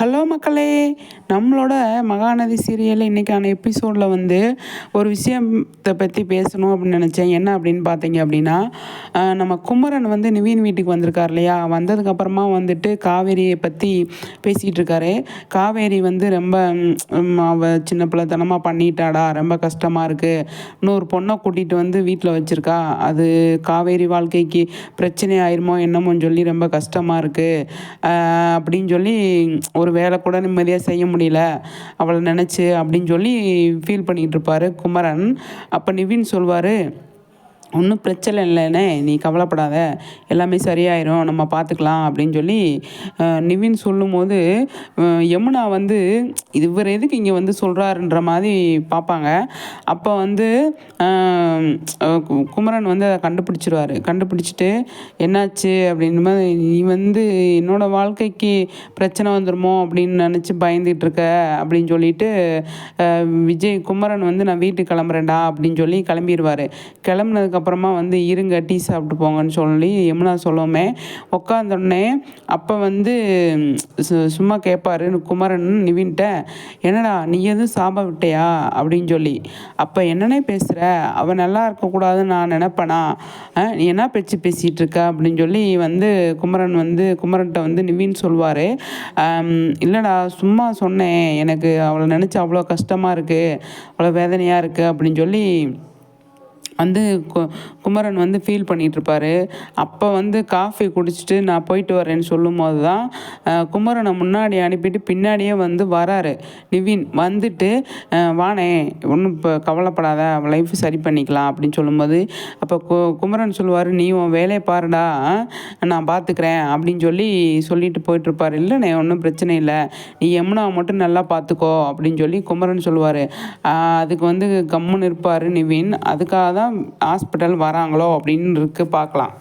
Hello மக்களே நம்மளோட Mahanadi serial இன்றைக்கான எபிசோடில் வந்து ஒரு விஷயத்தை பற்றி பேசணும் அப்படின்னு நினச்சேன். என்ன அப்படின்னு பார்த்தீங்க அப்படின்னா நம்ம குமரன் வந்து நிவீன் வீட்டுக்கு வந்திருக்கார் இல்லையா? வந்ததுக்கப்புறமா வந்துட்டு காவேரியை பற்றி பேசிகிட்டு இருக்காரு. காவேரி வந்து ரொம்ப அவ சின்ன பிள்ளைத்தனமாக பண்ணிட்டாடா ரொம்ப கஷ்டமாக இருக்குது இன்னொரு பொண்ணை கூட்டிகிட்டு வந்து வீட்டில் வச்சுருக்கா. அது காவேரி வாழ்க்கைக்கு பிரச்சனை ஆயிருமோ என்னமோன்னு சொல்லி ரொம்ப கஷ்டமாக இருக்குது அப்படின்னு சொல்லி ஒரு வேலை கூட நிம்மதியாக செய்ய முடியல. அவளை நினச்சி அப்படின்னு சொல்லி ஃபீல் பண்ணிகிட்டு இருப்பார் குமரன். அப்போ நிவின் சொல்வார் ஒன்றும் பிரச்சனை இல்லைண்ணே நீ கவலைப்படாத எல்லாமே சரியாயிரும் நம்ம பார்த்துக்கலாம் அப்படின்னு சொல்லி நிவின் சொல்லும்போது யமுனா வந்து இவர் எதுக்கு இங்கே வந்து சொல்கிறாருன்ற மாதிரி பார்ப்பாங்க அப்போ வந்து குமரன் வந்து அதை கண்டுபிடிச்சிருவார். கண்டுபிடிச்சிட்டு என்னாச்சு? அப்படின்னு மாதிரி நீ வந்து என்னோடய வாழ்க்கைக்கு பிரச்சனை வந்துடுமோ அப்படின்னு நினச்சி பயந்துகிட்டு இருக்க அப்படின்னு சொல்லிட்டு விஜய் குமரன் வந்து நான் வீட்டுக்கு கிளம்புறேன்டா அப்படின்னு சொல்லி கிளம்பிடுவார் கிளம்புனதுக்கு அதுக்கப்புறமா வந்து இருங்க டீ சாப்பிட்டு போங்கன்னு சொல்லி யமுனா சொல்லவுமே உட்காந்தோடனே அப்போ வந்து சும்மா கேட்பாரு குமரன் நிவின்ட்ட என்னடா நீ எதுவும் சாப விட்டையா? அப்படின்னு சொல்லி. அப்போ என்னன்னே பேசுகிற அவன் நல்லா இருக்கக்கூடாதுன்னு நான் நினப்பேனா? நீ என்ன பேச்சு பேசிகிட்டு இருக்க அப்படின்னு சொல்லி வந்து குமரன் வந்து குமரன்கிட்ட வந்து நிவின் சொல்வார். இல்லைடா சும்மா சொன்னேன். எனக்கு அவளை நினச்சி அவ்வளோ கஷ்டமாக இருக்குது அவ்வளோ வேதனையாக இருக்குது அப்படின்னு சொல்லி வந்து கு குமரன் வந்து ஃபீல் பண்ணிகிட்ருப்பாரு அப்போ வந்து காஃபி குடிச்சிட்டு நான் போயிட்டு வரேன்னு சொல்லும் போது தான் குமரனை முன்னாடி அனுப்பிட்டு பின்னாடியே வந்து வராரு. நிவின் வந்துட்டு வானே ஒன்றும் இப்போ கவலைப்படாத லைஃப் சரி பண்ணிக்கலாம் அப்படின்னு சொல்லும்போது அப்போ கு குமரன் சொல்லுவார் நீ உன் வேலையை பாருடா நான் பார்த்துக்கிறேன் அப்படின்னு சொல்லி சொல்லிட்டு போயிட்டுருப்பார். இல்லைண்ணே ஒன்றும் பிரச்சனை இல்லை. நீ யமுனாவை மட்டும் நல்லா பார்த்துக்கோ அப்படின்னு சொல்லி குமரன் சொல்லுவார். அதுக்கு வந்து கம்முன்னு இருப்பார் நிவின். அதுக்காக தான் ஹாஸ்பிட்டல் வராங்களோ அப்படின்னு இருக்கு பார்க்கலாம்.